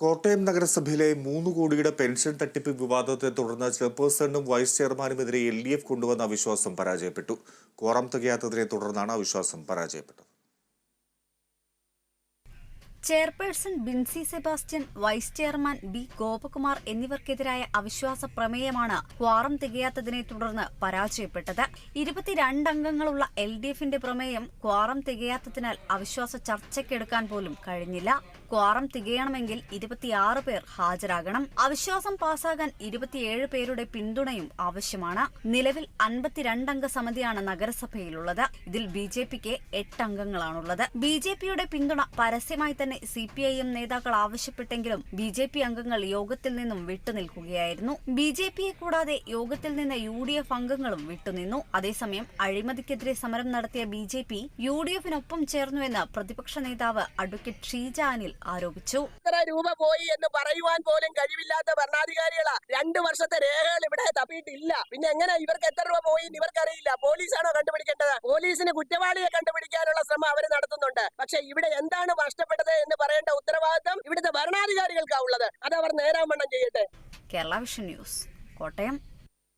കോട്ടയം നഗരസഭയിലെ മൂന്ന് കോടിയുടെ പെൻഷൻ തട്ടിപ്പ് വിവാദത്തെ തുടർന്ന് ചെയർപേഴ്സണും വൈസ് ചെയർമാനുമെതിരെ എൽ ഡി എഫ് കൊണ്ടുവന്ന അവിശ്വാസം പരാജയപ്പെട്ടു. കോറം തികയാത്തതിനെ തുടർന്നാണ് അവിശ്വാസം പരാജയപ്പെട്ടത്. Chairperson Binsy Sebastian vice chairman B Gopakumar എന്നിവർക്കെതിരായ അവിശ്വാസ പ്രമേയമാണ് ക്വാറം തികയാത്തതിനെ തുടർന്ന് പരാജയപ്പെട്ടത്. ഇരുപത്തിരണ്ടംഗങ്ങളുള്ള എൽ ഡി എഫിന്റെ പ്രമേയം ക്വാറം തികയാത്തതിനാൽ അവിശ്വാസ ചർച്ചയ്ക്കെടുക്കാൻ പോലും കഴിഞ്ഞില്ല. ക്വാറം തികയണമെങ്കിൽ ഇരുപത്തിയാറ് പേർ ഹാജരാകണം. അവിശ്വാസം പാസ്സാകാൻ ഇരുപത്തിയേഴ് പേരുടെ പിന്തുണയും ആവശ്യമാണ്. നിലവിൽ അൻപത്തിരണ്ടംഗ സമിതിയാണ് നഗരസഭയിലുള്ളത്. ഇതിൽ ബി ജെ പിക്ക് എട്ട് അംഗങ്ങളാണുള്ളത്. ബി ജെ പിയുടെ പിന്തുണ പരസ്യമായി തന്നെ സി പി ഐ എം നേതാക്കൾ ആവശ്യപ്പെട്ടെങ്കിലും ബി ജെ പി അംഗങ്ങൾ യോഗത്തിൽ നിന്നും വിട്ടുനിൽക്കുകയായിരുന്നു. ബി ജെ പിയെ കൂടാതെ യോഗത്തിൽ നിന്ന് യു ഡി എഫ് അംഗങ്ങളും വിട്ടുനിന്നു. അതേസമയം അഴിമതിക്കെതിരെ സമരം നടത്തിയ B J P U D എഫിനൊപ്പം ചേർന്നുവെന്ന് പ്രതിപക്ഷ നേതാവ് അഡ്വക്കേറ്റ് ഷീജ അനിൽ ആരോപിച്ചു. രൂപ പോയി എന്ന് പറയുവാൻ പോലും കഴിവില്ലാത്ത ഭരണാധികാരികളാ. രണ്ടു വർഷത്തെ രേഖകൾ ഇവിടെ തപ്പിയിട്ടില്ല. പിന്നെ എങ്ങനെ ഇവർക്ക് എത്ര രൂപ പോയി ഇവർക്കറിയില്ല. കണ്ടുപിടിക്കേണ്ടത് പോലീസിന് കുറ്റവാളിയെ കണ്ടുപിടിക്കാനുള്ള ശ്രമം അവർ നടത്തുന്നുണ്ട്. പക്ഷെ ഇവിടെ എന്താണ് നഷ്ടപ്പെട്ടത് എന്ന് പറയേണ്ട ഉത്തരവാദിത്തം ഇവിടുത്തെ ഭരണാധികാരികൾക്കാ ഉള്ളത്. അത് അവർ നേരാവണ്ണം ചെയ്യട്ടെ. Kerala vision news Kottayam.